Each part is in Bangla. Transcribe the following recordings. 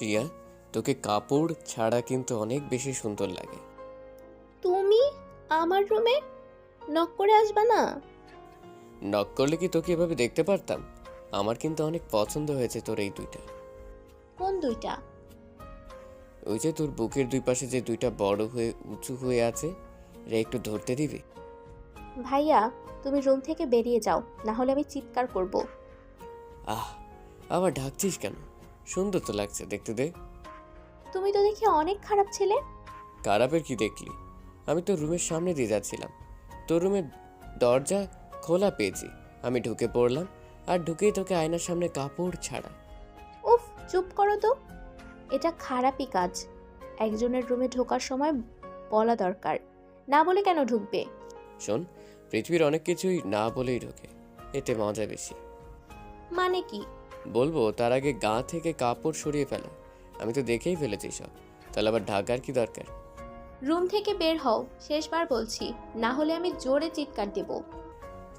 রিয়া তোকে কাপড় ছাড়া কিন্তু অনেক বেশি সুন্দর লাগে। তুমি? আমার রুমে? নক করে আসবা না? নক করলে কি তোকে এভাবে দেখতে পারতাম? আমার কিন্তু অনেক পছন্দ হয়েছে তোর এই দুইটা। কোন দুইটা? ওই যে তোর বুকের দুই পাশে যে দুইটা বড় হয়ে উঁচু হয়ে আছে রে একটু ধরতে দিবি? ভাইয়া তুমি রুম থেকে বেরিয়ে যাও না হলে আমি চিৎকার করব। আহ আবার ঢাকছিস কেন? সুন্দর তো লাগছে দেখতে দে। তুমি তো দেখি অনেক খারাপ ছেলে। খারাপের কি দেখলি? আমি তো রুমের সামনে দিয়ে যাচ্ছিলাম। তোর রুমের দরজা খোলা পেয়েছি। আমি ঢুকে পড়লাম আর ঢুকেই তোকে আয়নার সামনে কাপড় ছাড়া। উফ চুপ করো তো। এটা খারাপই কাজ। একজনের রুমে ঢোকার সময় বলা দরকার। না বলে কেন ঢুকবে? শোন পৃথিবীর অনেক কিছুই না বলেই ঢোকে। এতে মজা বেশি। মানে কি? বলব তার আগে গা থেকে কাপড় সরিয়ে ফেলা। আমি তো দেখেই ফেলেছি সব। তাহলে আবার ঢাকার কি দরকার? রুম থেকে বের হও। শেষবার বলছি না হলে আমি জোরে চিৎকার দেব।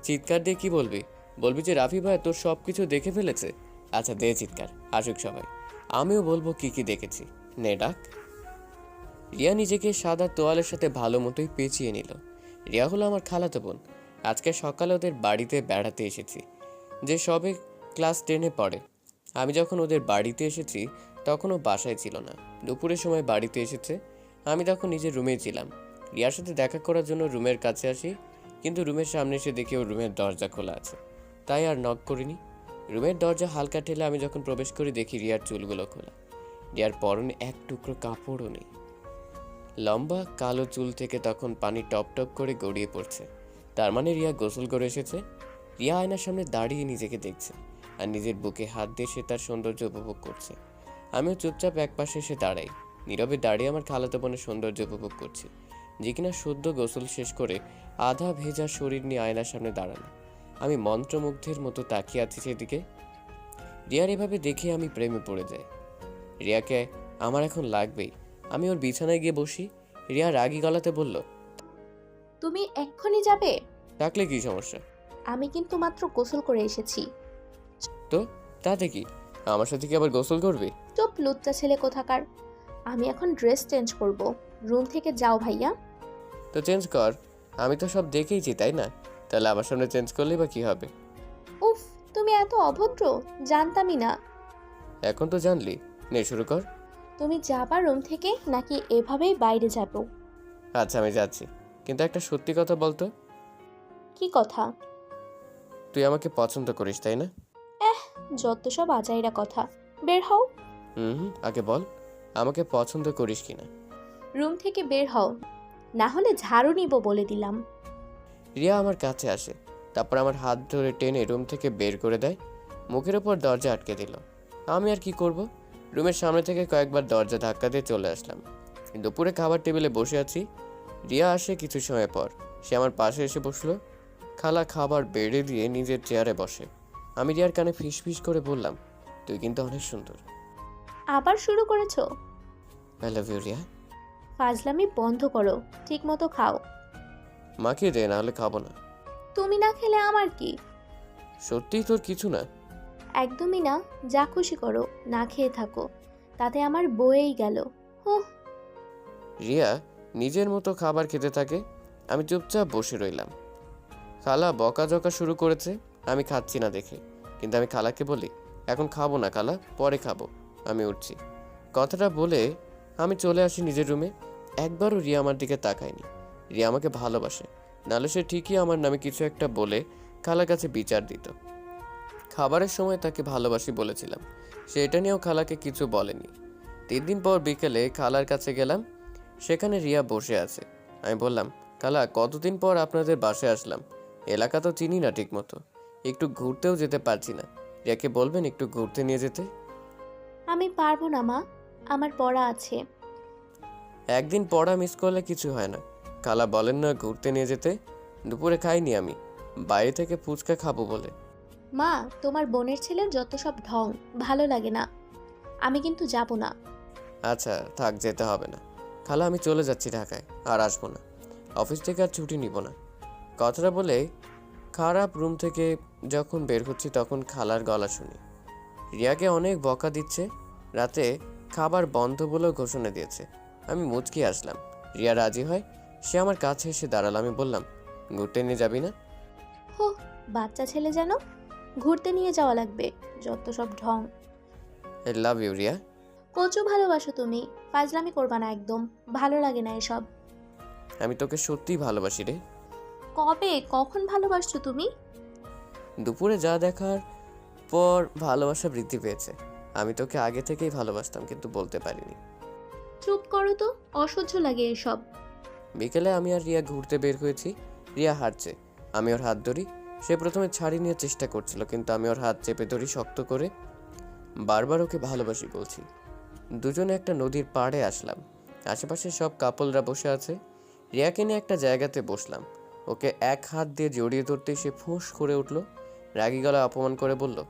চিৎকার দিয়ে কি বলবি? বলবি যে রাফি ভাই তোর সব কিছু দেখে ফেলেছে? আচ্ছা দে চিৎকার আসুক সবাই। আমিও বলব কি কি দেখেছি। নে ডাক। রিয়া নিজেকে সাদা তোয়ালের সাথে ভালো মতোই পেঁচিয়ে নিল। রিয়া হলো আমার খালাতো বোন। আজকে সকালে ওদের বাড়িতে বেড়াতে এসেছি। যে সবে ক্লাস টেনে পড়ে। আমি যখন ওদের বাড়িতে এসেছি তখন ও বাসায় ছিল না। দুপুরের সময় বাড়িতে এসেছে। আমি তখন নিজের রুমে ছিলাম। রিয়ার সাথে দেখা করার জন্য রুমের কাছে আসি, কিন্তু রুমের সামনে এসে দেখি ওর রুমের দরজা খোলা আছে। তাই আর নক করিনি। রুমের দরজা হালকা ঠেলে আমি যখন প্রবেশ করি, দেখি রিয়ার চুলগুলো খোলা। রিয়ার পরনে এক টুকরো কাপড়ও নেই। লম্বা কালো চুল থেকে তখন পানি টপ টপ করে গড়িয়ে পড়ছে। তার মানে রিয়া গোসল করে এসেছে। রিয়া আয়নার সামনে দাঁড়িয়ে নিজেকে দেখছে। আর নিজের বুকে হাত দিয়ে সে তার সৌন্দর্য উপভোগ করছে। আমিও চুপচাপ এক পাশে এসে দাঁড়াই। নীরবে দাঁড়িয়ে আমার খালাতো বোনের সৌন্দর্য উপভোগ করছি। যে কিনা সদ্য গোসল শেষ করে আধা ভেজা শরীর নিয়ে আয়নার সামনে দাঁড়ানো আমি মন্ত্রমুগ্ধের মতো তাকিয়ে আছি সেদিকে। রিয়ার এভাবে দেখে আমি প্রেমে পড়ে যাই। রিয়াকে আমার এখন লাগবেই। আমি ওর বিছানায় গিয়ে বসি। রিয়া রাগী গলাতে বলল তুমি এক্ষুনি যাবে? ডাকলে কি সমস্যা? আমি কিন্তু মাত্র গোসল করে এসেছি। তো তাতে কি? আমার সাথে কি আবার গোসল করবে? চুপ লুচ্চা ছেলে কোথাকার? আমি এখন ড্রেস চেঞ্জ করব। রুম থেকে যাও ভাইয়া। তো চেঞ্জ কর। আমি তো সব দেখেইছি তাই না? তাহলে আমার সামনে চেঞ্জ করলেই বা কি হবে? উফ তুমি এত অভদ্র জানতামই না। এখন তো জানলি। নে শুরু কর। তুমি যাবা রুম থেকে নাকি এভাবেই বাইরে যাব? আচ্ছা আমি যাচ্ছি। কিন্তু একটা সত্যি কথা বলতো? কি কথা? তুই আমাকে পছন্দ করিস তাই না? যত সব আজাইরা কথা। বের হও। হুম আগে বল আমাকে পছন্দ করিস কিনা? রুম থেকে বের হও। না হলে ঝাড়ু নিব বলে দিলাম। রিয়া আমার কাছে আসে তারপর আমার হাত ধরে টেনে রুম থেকে বের করে দেয়। মুখের ওপর দরজা আটকে দিল। আমি আর কি করব? রুমের সামনে থেকে কয়েকবার দরজা ধাক্কা দিয়ে চলে আসলাম। দুপুরে খাবার টেবিলে বসে আছি। রিয়া আসে কিছু সময় পর। সে আমার পাশে এসে বসল। খালা খাবার বেড়ে দিয়ে নিজের চেয়ারে বসে। আমি রিয়ার কানে ফিস ফিস করে বললাম তুই কিন্তু অনেক সুন্দর। আবার শুরু করেছ? I love you Riya. ফাজলামি বন্ধ করো ঠিক মতো খাও। মাকে দে নাহলে খাব না। তুমি না খেলে আমার কি? সত্যিই তোর কিছু না। একদমই না যা খুশি করো না খেয়ে থাকো। তাতে আমার বয়েই গেল। হুঁ রিয়া নিজের মতো খাবার খেতে থাকে আমি চুপচাপ বসে রইলাম। খালা বকাঝকা শুরু করেছে আমি খাচ্ছি না দেখে। কিন্তু আমি খালাকে বলি, এখন খাব না খালা পরে খাব। আমি উঠছি। কথাটা বলে আমি চলে আসি নিজের রুমে। একবারও রিয়া আমার দিকে তাকায়নি। রিয়া আমাকে ভালোবাসে। নাহলে সে ঠিকই আমার নামে কিছু একটা বলে খালার কাছে বিচার দিত। খাবারের সময় তাকে ভালোবাসি বলেছিলাম। সে এটা নিয়েও খালাকে কিছু বলেনি। তিন দিন পর বিকেলে খালার কাছে গেলাম। সেখানে রিয়া বসে আছে। আমি বললাম খালা কতদিন পর আপনাদের বাসে আসলাম? এলাকা তো চিনি না ঠিক মতো একটু ঘুরতেও যেতে পারছি না। রিয়াকে বলবেন একটু ঘুরতে নিয়ে যেতে? আমি পারব না মা। আমার পড়া আছে। একদিন পড়া মিস করলে কিছু হয় না। খালা বলেন না ঘুরতে নিয়ে যেতে। দুপুরে খাইনি আমি। বাইরে থেকে ফুচকা খাব বলে। মা তোমার বোনের ছেলের যত সব ঢং ভালো লাগে না। আমি কিন্তু যাব না। আচ্ছা থাক যেতে হবে না। খালা আমি চলে যাচ্ছি ঢাকায় আর আসব না। অফিস থেকে আর ছুটি নিব না। কথাটা বলে খারাপ রুম থেকে যখন বের হচ্ছি তখন খালার গলা শুনি। রিয়াকে অনেক বকা দিচ্ছে রাতে খাবার বন্ধ বলেও ঘোষণা দিয়েছে। আমি মুচকি আসলাম। রিয়া রাজি হয় সে আমার কাছে এসে দাঁড়াল। আমি বললাম ঘুরতে নিয়ে যাবি না? হো বাচ্চা ছেলে যেন? ঘুরতে নিয়ে যাওয়া লাগবে যত সব ঢং। I love you Riya. কচু ভালোবাসো তুমি ফাজলামি করবা না একদম ভালো লাগে না এসব। আমি তোকে সত্যিই ভালোবাসি রে। কবে কখন ভালোবাসছো তুমি? দুপুরে যা দেখার পর ভালোবাসা বৃদ্ধি পেয়েছে। আমি তোকে আগে থেকেই ভালোবাসতাম কিন্তু বলতে পারিনি। চুপ করো তো অসহ্য লাগে এসব। বিকেলে আমি আর রিয়া ঘুরতে বের হয়েছি। রিয়া হাঁটছে। আমি ওর হাত ধরি। সে প্রথমে ছাড়ি নিয়ে চেষ্টা করছিল কিন্তু আমি ওর হাত চেপে ধরি শক্ত করে। বারবার ওকে ভালোবাসি বলছি। দুজনে একটা নদীর পাড়ে আসলাম। আশেপাশে সব কাপলরা বসে আছে। রিয়াকে নিয়ে একটা জায়গাতে বসলাম। ওকে এক হাত দিয়ে জড়িয়ে ধরতে সে ফুঁস করে উঠল। রাগি গলা অপমান করে বলল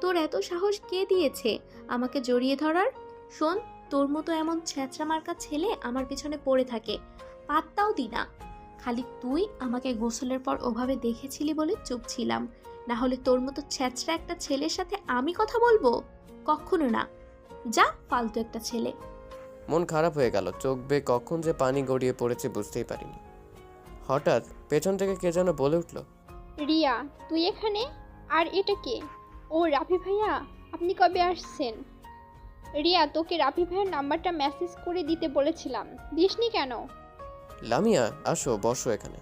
তোর এত সাহস কে দিয়েছে আমাকে জড়িয়ে ধরার? শোন তোর মতো এমন ছ্যাঁচড়া মার্কা ছেলে আমার পিছনে পড়ে থাকে। পাত্তাও দি না। খালি তুই আমাকে গোসলের পর ওভাবে দেখেছিলি বলে চুপ ছিলাম। না হলে তোর মতো ছ্যাঁচড়া একটা ছেলের সাথে আমি কথা বলব? কখনো না। যা ফালতু একটা ছেলে। মন খারাপ হয়ে গেল। চোখ বেয়ে কখন যে পানি গড়িয়ে পড়েছে বুঝতেই পারিনি। হঠাৎ পেছন থেকে কে যেন বলে উঠল রিয়া তুই এখানে? আর এটা কে? ও রাফি ভাইয়া আপনি কবে আসছেন? রিয়া তোকে রাফি ভাইয়ের নাম্বারটা মেসেজ করে দিতে বলেছিলাম। দিসনি কেন? লামিয়া আসো বসো এখানে।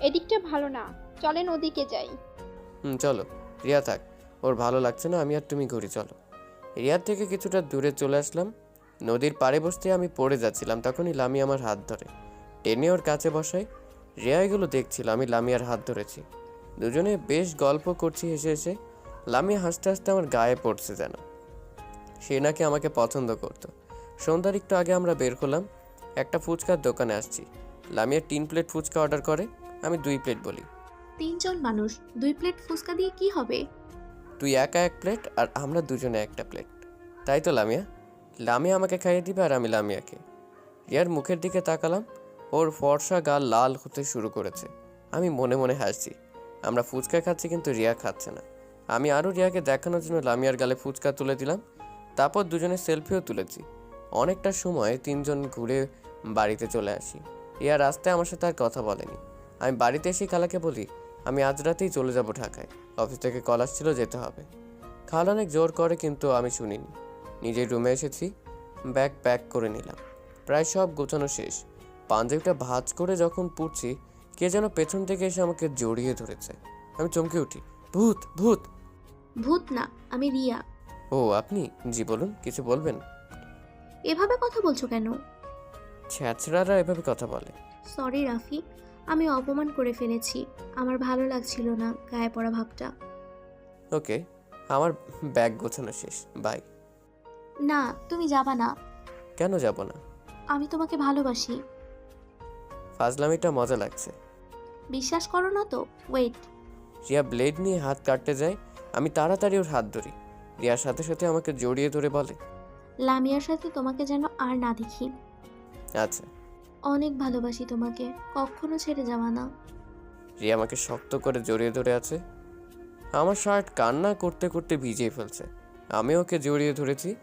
এদিকটা ভালো না। চলেন ওদিকে যাই। হুম চলো। রিয়া থাক। ওর ভালো লাগছে না আমি আর তুমি ঘুরি চলো। রিয়ার থেকে কিছুটা দূরে চলে আসলাম। নদীর পাড়ে বসতে আমি পড়ে যাচ্ছিলাম তখনই লামি আমার হাত ধরে। টেনে ওর কাছে বসাই রিয়া এগুলো দেখছিল আমি লামিয়ার হাত ধরেছি। দুজনে বেশ গল্প করছি হেসে হেসে। লামিয়া হাসতে হাসতে আমার গায়ে পড়ছে যেন। সে নাকি আমাকে পছন্দ করতো। সন্ধ্যার একটু আগে আমরা বের হলাম। একটা ফুচকার দোকানে আসছি। লামিয়া তিন প্লেট ফুচকা অর্ডার করে। আমি দুই প্লেট বলি। তিনজন মানুষ দুই প্লেট ফুচকা দিয়ে কি হবে? তুই একা এক প্লেট আর আমরা দুজনে একটা প্লেট। তাই তো লামিয়া? লামিয়া আমাকে খাইয়ে দিবে আর আমি লামিয়াকে। রিয়ার মুখের দিকে তাকালাম। ওর ফর্সা গাল লাল হতে শুরু করেছে। আমি মনে মনে হাসছি। আমরা ফুচকা খাচ্ছি কিন্তু রিয়া খাচ্ছে না। আমি আরও রিয়াকে দেখানোর জন্য লামিয়ার গালে ফুচকা তুলে দিলাম, তারপর দুজনে সেলফিও তুলেছি। অনেকটা সময় তিনজন ঘুরে বাড়িতে চলে আসি। রিয়া রাস্তায় আমার সাথে আর কথা বলেনি। আমি বাড়িতে এসে খালাকে বলি, আমি আজ রাতেই চলে যাব ঢাকায়। অফিস থেকে কল আসছিল, যেতে হবে। খাল অনেক জোর করে, কিন্তু আমি শুনিনি। নিজের রুমে এসেছি, ব্যাগ প্যাক করে নিলাম। প্রায় সব গোছানো শেষ। পাঞ্জাবিটা ভাজ করে যখন পুড়ছি কে যেন পেছন থেকে এসে আমাকে জড়িয়ে ধরেছে। আমি চমকে উঠি ভূত ভূত! ভূত না আমি রিয়া। ও আপনি? জি বলুন কিছু বলবেন? এভাবে কথা বলছো কেন? ছ্যাঁচড়ারা এভাবে কথা বলে। সরি রাফি আমি অপমান করে ফেলেছি। আমার ভালো লাগছিল না গায়ে পড়া ভাবটা। ওকে আমার ব্যাগ গোছানো শেষ বাই। না তুমি যাবা না। কেন যাব না? আমি তোমাকে ভালোবাসি। ফাজলামিটা মজা লাগছে। বিশ্বাস করো না তো ওয়েট রিয়া ব্লেড নিয়ে হাত কাটতে যায়। আমি তাড়াতাড়ি ওর হাত ধরি। রিয়ার সাথে সাথে আমাকে জড়িয়ে ধরে বলে লামিয়ার সাথে তোমাকে যেন আর না দেখি। আচ্ছা। অনেক ভালোবাসি তোমাকে কখনো ছেড়ে যাবা না। রিয়া আমাকে শক্ত করে জড়িয়ে ধরে আছে। আমার শার্ট কান্না করতে করতে ভিজিয়ে ফেলছে। আমি ওকে জড়িয়ে ধরেছি।